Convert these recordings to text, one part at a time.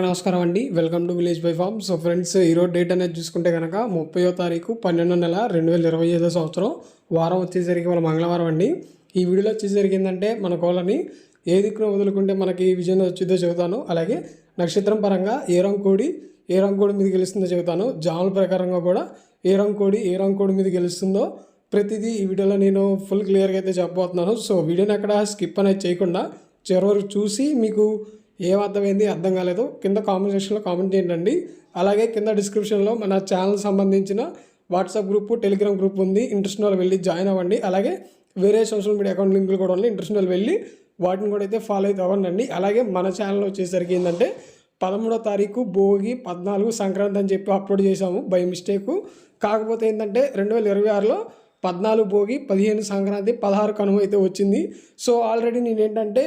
నమస్కారం అండి. Welcome to village by farm so friends ఈరోజు డేట్ అనేది చూసుకుంటే కనుక ముప్పయో తారీఖు పన్నెండో నెల రెండు వేల ఇరవై ఐదో సంవత్సరం. వారం వచ్చేసరికి మన మంగళవారం అండి. ఈ వీడియోలో వచ్చేసరికి ఏంటంటే మన కోళ్ళని ఏ దిక్కున వదులుకుంటే మనకి విజయం వచ్చిందో చెబుతాను. అలాగే నక్షత్రం పరంగా ఏ రంకోడి ఏ రంకోడి మీద గెలుస్తుందో చెబుతాను. జాముల ప్రకారంగా కూడా ఏ రంకోడి ఏ రంకోడి మీద గెలుస్తుందో ప్రతిదీ ఈ వీడియోలో నేను ఫుల్ క్లియర్గా అయితే చెప్పబోతున్నాను. సో వీడియోని అక్కడ స్కిప్ అనేది చేయకుండా చివరి వరకు చూసి మీకు ఏం అర్థమైంది అర్థం కాలేదు. కింద కామెంట్ సెక్షన్లో కామెంట్ చేయండి. అలాగే కింద డిస్క్రిప్షన్లో మన ఛానల్ సంబంధించిన వాట్సాప్ గ్రూప్ టెలిగ్రామ్ గ్రూప్ ఉంది. ఇంట్రెస్ట్ వాళ్ళు వెళ్ళి జాయిన్ అవ్వండి. అలాగే వేరే సోషల్ మీడియా అకౌంట్ లింకులు కూడా ఉన్నాయి. ఇంట్రెస్ట్ వాళ్ళు వెళ్ళి వాటిని కూడా అయితే ఫాలో అయితే అవ్వండి అలాగే మన ఛానల్ వచ్చేసరికి ఏంటంటే పదమూడో తారీఖు భోగి పద్నాలుగు సంక్రాంతి అని చెప్పి అప్లోడ్ చేశాము బై మిస్టేక్ కాకపోతే ఏంటంటే రెండు వేల ఇరవై ఆరులో పద్నాలుగు భోగి పదిహేను సంక్రాంతి పదహారు కనుమ అయితే వచ్చింది. సో ఆల్రెడీ నేను ఏంటంటే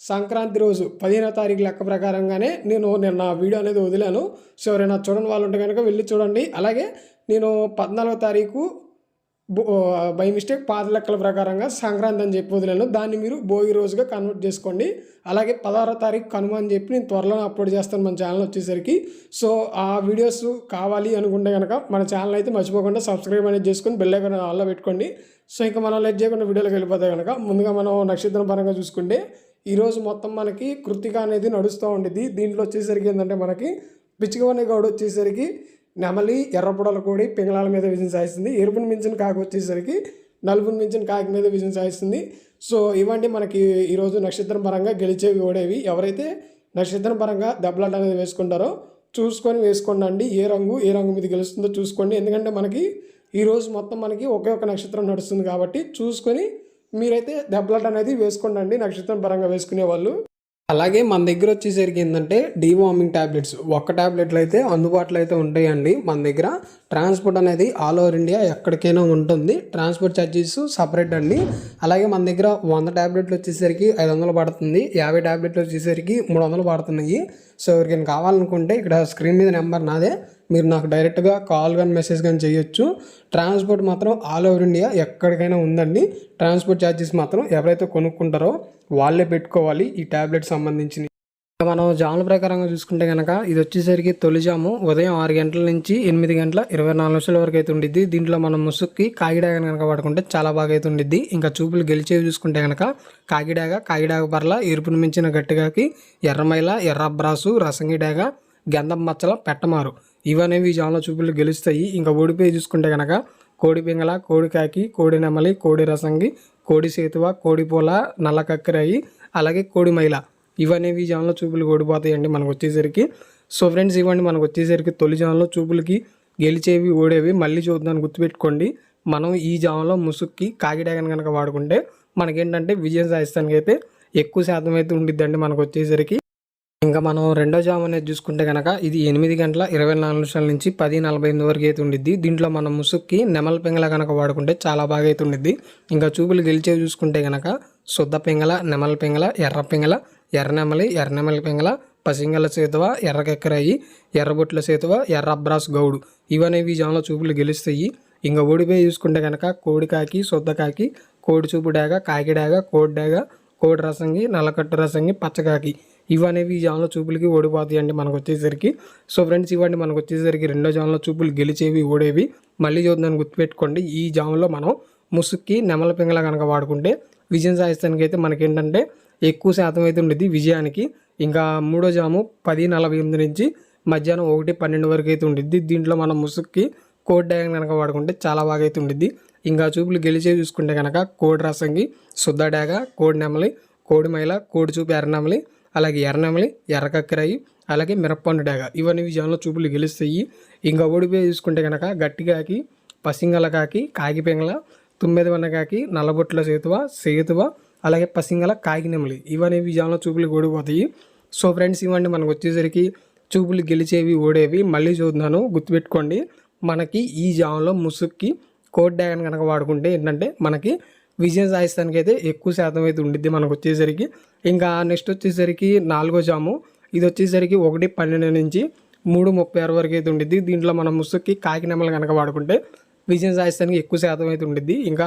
సంక్రాంతి రోజు పదిహేనో తారీఖు లెక్క ప్రకారంగానే నేను నిన్న వీడియో అనేది వదిలాను. సో ఎవరైనా చూడని వాళ్ళు ఉంటే కనుక వెళ్ళి చూడండి. అలాగే నేను పద్నాలుగో తారీఖు బై మిస్టేక్ పాత లెక్కల ప్రకారంగా సంక్రాంతి అని చెప్పి వదిలాను. దాన్ని మీరు భోగి రోజుగా కన్వర్ట్ చేసుకోండి. అలాగే పదహారో తారీఖు కనుమ అని చెప్పి నేను త్వరలో అప్లోడ్ చేస్తాను మన ఛానల్ వచ్చేసరికి. సో ఆ వీడియోస్ కావాలి అనుకుంటే కనుక మన ఛానల్ అయితే మర్చిపోకుండా సబ్స్క్రైబ్ అనేది చేసుకొని బెల్ ఐకాన్ ఆల్లో పెట్టుకోండి. సో ఇంకా మనం లెట్ చేయకుండా వీడియోలోకి వెళ్ళిపోతే కనుక ముందుగా మనం నక్షత్రం పరంగా చూసుకుంటే ఈరోజు మొత్తం మనకి కృతిక అనేది నడుస్తూ ఉండేది దీంట్లో వచ్చేసరికి ఏంటంటే మనకి పిచ్చికవనే గౌడ వచ్చేసరికి నెమలి ఎర్రపొడల కోడి పింగళాల మీద విజయం సాధిస్తుంది. ఎరుపుని మించిన కాకి వచ్చేసరికి నలుపుని మించిన కాకి మీద విజయం సాధిస్తుంది. సో ఇవండి మనకి ఈరోజు నక్షత్రం పరంగా గెలిచేవి ఓడేవి. ఎవరైతే నక్షత్రం పరంగా దెబ్బలాట అనేది వేసుకుంటారో చూసుకొని వేసుకోండి ఏ రంగు ఏ రంగు మీద గెలుస్తుందో చూసుకోండి. ఎందుకంటే మనకి ఈరోజు మొత్తం మనకి ఒకే ఒక నక్షత్రం నడుస్తుంది కాబట్టి చూసుకొని మీరైతే దెబ్బలాట అనేది వేసుకోండి నక్షత్రం పరంగా వేసుకునే వాళ్ళు. అలాగే మన దగ్గర వచ్చేసరికి ఏంటంటే డీవార్మింగ్ ట్యాబ్లెట్స్ ఒక్క ట్యాబ్లెట్లు అయితే అందుబాటులో అయితే ఉంటాయండి. మన దగ్గర ట్రాన్స్పోర్ట్ అనేది ఆల్ ఓవర్ ఇండియా ఎక్కడికైనా ఉంటుంది. ట్రాన్స్పోర్ట్ ఛార్జెస్ సపరేట్ అండి. అలాగే మన దగ్గర వంద ట్యాబ్లెట్లు వచ్చేసరికి ఐదు వందలు పడుతుంది. యాభై ట్యాబ్లెట్లు వచ్చేసరికి మూడు వందలు పడుతున్నాయి. సో ఎవరికైనా కావాలనుకుంటే ఇక్కడ స్క్రీన్ మీద నెంబర్ నాదే. మీరు నాకు డైరెక్ట్గా కాల్ కానీ మెసేజ్ కానీ చేయొచ్చు. ట్రాన్స్పోర్ట్ మాత్రం ఆల్ ఓవర్ ఇండియా ఎక్కడికైనా ఉందండి. ట్రాన్స్పోర్ట్ ఛార్జెస్ మాత్రం ఎవరైతే కొనుక్కుంటారో వాళ్ళే పెట్టుకోవాలి ఈ ట్యాబ్లెట్ సంబంధించి మనం జాముల ప్రకారంగా చూసుకుంటే కనుక ఇది వచ్చేసరికి తొలి జాము. ఉదయం ఆరు గంటల నుంచి ఎనిమిది గంటల ఇరవై నాలుగు నిమిషాల వరకు అయితే ఉండిద్ది. దీంట్లో మనం ముసుక్కి కాగిడాగ కనుక వాడుకుంటే చాలా బాగా అయితే ఉండిద్ది. ఇంకా చూపులు గెలిచేవి చూసుకుంటే కనుక కాగిడాగ కాగిడాగ పర్ల ఎరుపును మించిన గట్టిగాకి ఎర్రమైల ఎర్రబ్రాసు రసంగిడాగ గంధం మచ్చల పెట్టమారు. ఇవనేవి జాముల చూపులు గెలుస్తాయి. ఇంకా ఓడిపోయి చూసుకుంటే కనుక కోడి పింగళ కోడి కాకి కోడి నెమలి కోడి రసంగి కోడి సేతువ కోడి పూల నల్ల కక్కరాయి అలాగే కోడి మైల. ఇవనేవి జాన్లో చూపులు ఓడిపోతాయండి మనకు వచ్చేసరికి. సో ఫ్రెండ్స్ ఇవ్వండి మనకు వచ్చేసరికి తొలి జాన్లో చూపులకి గెలిచేవి ఓడేవి. మళ్ళీ చూద్దాన్ని గుర్తుపెట్టుకోండి. మనం ఈ జామలో ముసుక్కి కాకిడాగన్ కనుక వాడుకుంటే మనకేంటంటే విజయం సాధిస్తానికి అయితే ఎక్కువ శాతం అయితే ఉండిద్దండి మనకు వచ్చేసరికి. ఇంకా మనం రెండో జామ్ అనేది చూసుకుంటే కనుక ఇది ఎనిమిది గంటల ఇరవై నాలుగు నిమిషాల నుంచి పది నలభై ఎనిమిది వరకు అయితే ఉండిద్ది. దీంట్లో మనం ముసుక్కి నెమల పింగళ కనుక వాడుకుంటే చాలా బాగా అయితే ఉండిద్ది. ఇంకా చూపులు గెలిచేవి చూసుకుంటే కనుక శుద్ధ పింగళ నెమల పింగళ ఎర్ర పింగళ ఎర్రనెమలి ఎర్రనెమలి పింగళ పసింగల సేతువ ఎర్రకెక్కరాయి ఎర్రబొట్ల సేతువ ఎర్ర అబ్రాస్ గౌడు. ఇవనేవి జామ్లో చూపులు గెలుస్తాయి. ఇంకా ఓడిపోయి చూసుకుంటే కనుక కోడికాకి శుద్ధకాకి కోడి చూపు డాగ కాకి డాగ కోడి డాగ కోడి రసంగి నల్లకట్టు రసంగి పచ్చకాకి ఇవనేవి ఈ జాన్లో చూపులకి ఓడిపోతాయండి మనకు వచ్చేసరికి సో ఫ్రెండ్స్ ఇవన్నీ మనకు వచ్చేసరికి రెండో జాన్లో చూపులు గెలిచేవి ఓడేవి. మళ్ళీ చూద్దాన్ని గుర్తుపెట్టుకోండి. ఈ జాన్లో మనం ముసుక్కి నెమల పింగళ కనుక వాడుకుంటే విజయం సాధిస్తానికి అయితే మనకేంటంటే ఎక్కువ శాతం అయితే ఉండేది విజయానికి. ఇంకా మూడో జాము పది నలభై ఎనిమిది నుంచి మధ్యాహ్నం ఒకటి పన్నెండు వరకు అయితే ఉండిద్ది. దీంట్లో మనం ముసుక్కి కోడ్ డ్యాగన్ కనుక వాడుకుంటే చాలా బాగా అయితే ఉండిద్ది. ఇంకా చూపులు గెలిచే చూసుకుంటే కనుక కోడి రసంగి శుద్ధ డాగ కోడి నెమలి కోడి మైల కోడి చూపు ఎర్రనెమలి అలాగే ఎర్రనెమలి ఎర్రకక్కరాయి అలాగే మిరప్పండు డేగ. ఇవన్నీ విజయంలో చూపులు గెలుస్తాయి. ఇంకా ఓడిపోయి చూసుకుంటే కనుక గట్టిగాకి పసింగల కాకి కాకి పెంగల తుమ్మెది నల్లబొట్ల సేతువ సేతువ అలాగే పసింగల కాకినెమలి ఇవన్నీ విజయంలో చూపులు ఓడిపోతాయి సో ఫ్రెండ్స్ ఇవ్వండి మనకు వచ్చేసరికి చూపులు గెలిచేవి ఓడేవి. మళ్ళీ చూద్దాను. గుర్తుపెట్టుకోండి మనకి ఈ జామ్లో ముసుక్కి కోట్ డ్యాగన్ కనుక వాడుకుంటే ఏంటంటే మనకి విజయం సాధిస్తానికి అయితే ఎక్కువ శాతం అయితే ఉండిద్ది మనకు వచ్చేసరికి. ఇంకా నెక్స్ట్ వచ్చేసరికి నాలుగో జాము. ఇది వచ్చేసరికి ఒకటి పన్నెండు నుంచి మూడు ముప్పై ఆరు వరకు అయితే ఉండిద్ది. దీంట్లో మనం ముసుక్కి కాకి కనుక వాడుకుంటే విజయం సాధిస్తానికి ఎక్కువ శాతం అయితే ఉండిద్ది. ఇంకా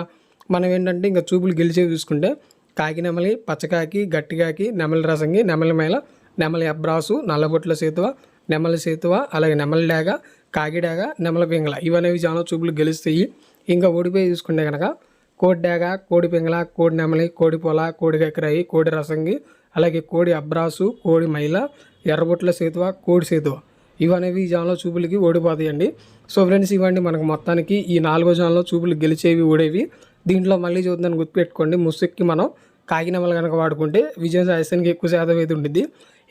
మనం ఏంటంటే ఇంకా చూపులు గెలిచే చూసుకుంటే కాకి నెమలి పచ్చకాకి గట్టికాకి నెమలి రసంగి నెమలి మేళ నెమలి అబ్రాసు నల్లబొట్ల సేతువ నెమలి సేతువ అలాగే నెమలి డాగ కాకిడాగ నెమల పింగళ ఇవనేవి చాలా చూపులు గెలుస్తాయి. ఇంకా ఓడిపోయి చూసుకుంటే కనుక కోడి డాగ కోడి పింగళ కోడి నెమలి కోడి పొల కోడి కక్కరాయి కోడి రసంగి అలాగే కోడి అబ్రాసు కోడి మైల ఎర్రబొట్ల సేతువ కోడి సేతువ. ఇవనేవి ఈ జాన్లో చూపులకి ఓడిపోతాయండి. సో ఫ్రెండ్స్ ఇవ్వండి మనకు మొత్తానికి ఈ నాలుగో జాన్లో చూపులు గెలిచేవి ఓడేవి దీంట్లో మళ్ళీ చూద్దాన్ని గుర్తుపెట్టుకోండి. ముసుక్కి మనం కాకినమలు కనుక వాడుకుంటే విజయం సాధిస్తానికి ఎక్కువ శాతం అయితే ఉంటుంది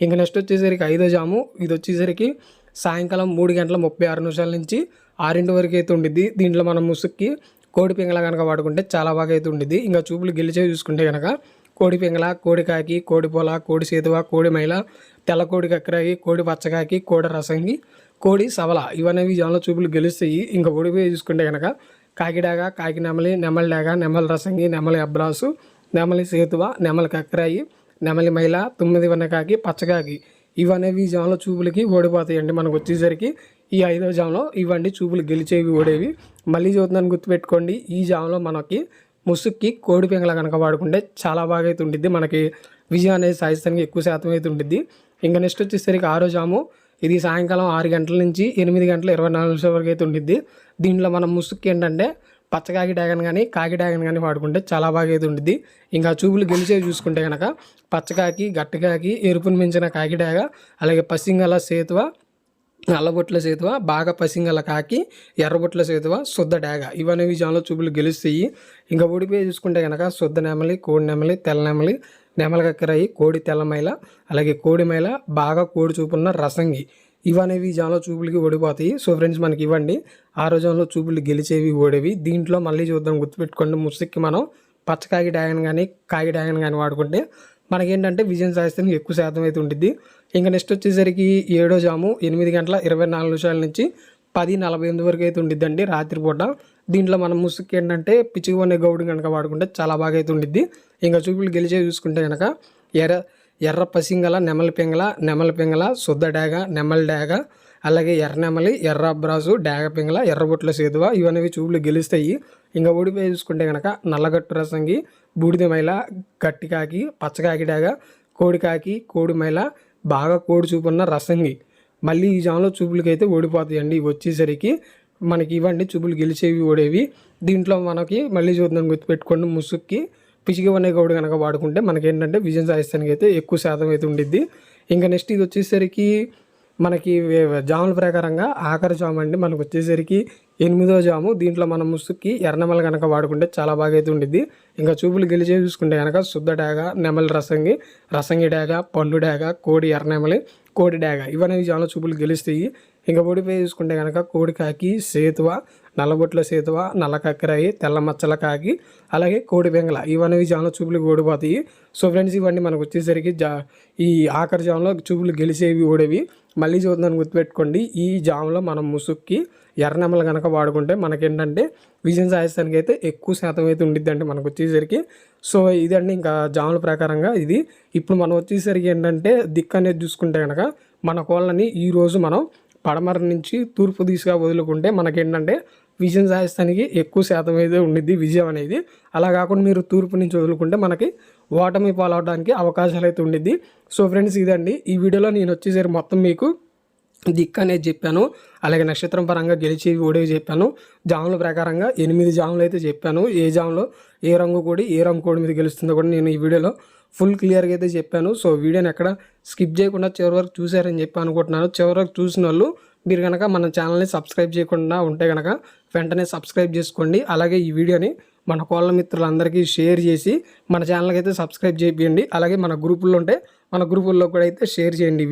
ఇంకా నెక్స్ట్ వచ్చేసరికి ఐదో జాము. ఇది వచ్చేసరికి సాయంకాలం మూడు గంటల ముప్పై ఆరు నిమిషాల నుంచి ఆరింటి వరకు అయితే ఉండిద్ది. దీంట్లో మనం ముసుక్కి కోడి పింగళ కనుక వాడుకుంటే చాలా బాగా అయితే ఉండేది ఇంకా చూపులు గెలిచే చూసుకుంటే కనుక కోడి పింగళ కోడి కాకి కోడి పొల కోడి సేతువ కోడి మైల తెల్ల కోడి కక్కరాకి కోడి పచ్చకాకి కోడి రసంగి కోడి సవల ఇవనేవి జనంలో చూపులు గెలుస్తాయి. ఇంకా ఓడిపోయి చూసుకుంటే కనుక కాకిడాగ కాకి నెమలి నెమలి డాగ నెమలి రసంగి నెమలి అబ్రాసు నెమలి సేతువ నెమలి కక్కరాయి నెమలి మైల తొమ్మిది వనకాకి పచ్చకాకి ఇవనేవి జనంలో చూపులకి ఓడిపోతాయండి. మనకు వచ్చేసరికి ఈ ఐదో జామ్లో ఇవన్నీ చూపులు గెలిచేవి ఓడేవి. మళ్ళీ చూద్దాన్ని గుర్తుపెట్టుకోండి ఈ జామ్లో మనకి ముసుక్కి కోడి పెంగల కనుక వాడుకుంటే చాలా బాగా అయితే ఉండిద్ది. మనకి విజయం అనేది సాధిస్తానికి ఎక్కువ శాతం అయితే ఉంటుంది ఇంకా నెక్స్ట్ వచ్చేసరికి ఆరో జాము. ఇది సాయంకాలం ఆరు గంటల నుంచి ఎనిమిది గంటల ఇరవై నాలుగు నిమిషాల వరకు అయితే ఉంటుంది దీంట్లో మనం ముసుక్కి ఏంటంటే పచ్చకాకి డ్యాగన్ కానీ కాకి డ్యాగన్ కానీ వాడుకుంటే చాలా బాగా అయితే ఉంటుంది ఇంకా చూపులు గెలిచేవి చూసుకుంటే కనుక పచ్చకాకి గట్టకాకి ఎరుపును మించిన కాకి డ్యాగ అలాగే పసింగల సేతువ నల్లబొట్ల సేతువ బాగా పసింగల కాకి ఎర్రబొట్ల సేతువ శుద్ధ డాగ. ఇవనేవి జాన్లో చూపులు గెలుస్తాయి. ఇంకా ఓడిపోయి చూసుకుంటే కనుక శుద్ధ నెమలి కోడి నెమలి తెల్ల నెమలి నెమల కక్కరాయి కోడి తెల్లమైల అలాగే కోడి మైల బాగా కోడి చూపున్న రసంగి. ఇవనేవి జాన్లో చూపులకి ఓడిపోతాయి. సో ఫ్రెండ్స్ మనకి ఇవ్వండి. ఆ రోజుల్లో చూపులు గెలిచేవి ఓడేవి. దీంట్లో మళ్ళీ చూద్దాం గుర్తుపెట్టుకోండి. ముసుక్కి మనం పచ్చకాగి డ్యాగన్ కానీ కాగి డ్యాగన్ కానీ వాడుకుంటే మనకేంటంటే విజయం సాధిస్తానికి ఎక్కువ శాతం అయితే ఉంటుంది ఇంకా నెక్స్ట్ వచ్చేసరికి ఏడో జాము ఎనిమిది గంటల ఇరవై నాలుగు నిమిషాల నుంచి పది నలభై ఎనిమిది వరకు అయితే ఉండిద్దండి రాత్రిపూట. దీంట్లో మనం ముసుగు ఏంటంటే పిచ్చిగొనే గౌడు కనుక వాడుకుంటే చాలా బాగా అయితే ఉండిద్ది. ఇంకా చూపులు గెలిచే చూసుకుంటే కనుక ఎర్ర ఎర్ర పసింగల నెమలి పింగల నెమలి పింగల శుద్ధ డాగ నెమలి డాగ అలాగే ఎర్ర నెమలి ఎర్ర అబ్రాసు డాగ పింగల ఎర్రబొట్ల సేతువ ఇవన్నీ చూపులు గెలుస్తాయి. ఇంకా ఓడిపోయి చూసుకుంటే కనుక నల్లగట్టు రసంగి బూడిద మైల గట్టికాకి పచ్చకాకి డాగ కోడికాకి కోడి మైల బాగా కోడి చూపున్న రసంగి. మళ్ళీ ఈ జామ్లో చూపులకి అయితే ఓడిపోతాయండి ఇవి వచ్చేసరికి మనకి ఇవ్వండి చూపులు గెలిచేవి ఓడేవి దీంట్లో మనకి మళ్ళీ చూద్దాం గుర్తుపెట్టుకోండి ముసుక్కి పిసిగి అనే గౌడు కనుక వాడుకుంటే మనకి ఏంటంటే విజయం సాధిస్తానికి అయితే ఎక్కువ శాతం అయితే ఉండిద్ది. ఇంకా నెక్స్ట్ ఇది వచ్చేసరికి మనకి జాముల ప్రకారంగా ఆఖరి జాము అండి. మనకు వచ్చేసరికి ఎనిమిదో జాము. దీంట్లో మనం ముసుక్కి ఎర్రనెమలు కనుక వాడుకుంటే చాలా బాగా అయితే ఉండిద్ది. ఇంకా చూపులు గెలిచే చూసుకుంటే కనుక శుద్ధ డాగ నెమలి రసంగి రసంగి డాగ పండు డాగ కోడి ఎర్రనెమలి కోడి డాగ ఇవన్నీ జాములు చూపులు గెలుస్తాయి. ఇంకా ఓడిపోయి చూసుకుంటే కనుక కోడి కాకి సేతువ నల్లబొట్ల సేతువ నల్ల కక్కరాయి తెల్ల మచ్చల కాకి అలాగే కోడి బెంగళ. ఇవన్నీ జాముల చూపులు ఓడిపోతాయి సో ఫ్రెండ్స్ ఇవన్నీ మనకు వచ్చేసరికి జా ఈ ఆఖరి జాములో చూపులు గెలిచేవి ఓడేవి మళ్ళీ చూద్దాన్ని గుర్తుపెట్టుకోండి. ఈ జాములో మనం ముసుక్కి ఎర్రనెమ్మలు కనుక వాడుకుంటే మనకేంటంటే విజయం సాధిస్తానికి అయితే ఎక్కువ శాతం అయితే ఉండిద్దండి మనకు వచ్చేసరికి. సో ఇదండి ఇంకా జాముల ప్రకారంగా ఇది. ఇప్పుడు మనం వచ్చేసరికి ఏంటంటే దిక్కు అనేది చూసుకుంటే కనుక మన కోళ్ళని ఈరోజు మనం పడమర నుంచి తూర్పు దిశగా వదులుకుంటే మనకేంటంటే విజయం సాధిస్తానికి ఎక్కువ శాతం అయితే ఉండిద్ది విజయం అనేది. అలా కాకుండా మీరు తూర్పు నుంచి వదులుకుంటే మనకి ఓటమి పాలవడానికి అవకాశాలు అయితే ఉండిద్ది. సో ఫ్రెండ్స్ ఇదండి. ఈ వీడియోలో నేను వచ్చేసరికి మొత్తం మీకు దిక్కు అనేది చెప్పాను. అలాగే నక్షత్రం పరంగా గెలిచి ఓడేవి చెప్పాను. జాముల ప్రకారంగా ఎనిమిది జాములు అయితే చెప్పాను. ఏ జాములో ఏ రంగు కోడి ఏ రంగు కోడి మీద గెలుస్తుందో కూడా నేను ఈ వీడియోలో ఫుల్ క్లియర్గా అయితే చెప్పాను. సో వీడియోని ఎక్కడ స్కిప్ చేయకుండా చివరి వరకు చూశారని చెప్పి అనుకుంటున్నాను. చివరి వరకు చూసిన వాళ్ళు మీరు కనుక మన ఛానల్ని సబ్స్క్రైబ్ చేయకుండా ఉంటే కనుక వెంటనే సబ్స్క్రైబ్ చేసుకోండి. అలాగే ఈ వీడియోని మన కోళ్ళ మిత్రులందరికీ షేర్ చేసి మన ఛానల్కి అయితే సబ్స్క్రైబ్ చేయండి. అలాగే మన గ్రూపుల్లో ఉంటే మన గ్రూపుల్లో కూడా అయితే షేర్ చేయండి.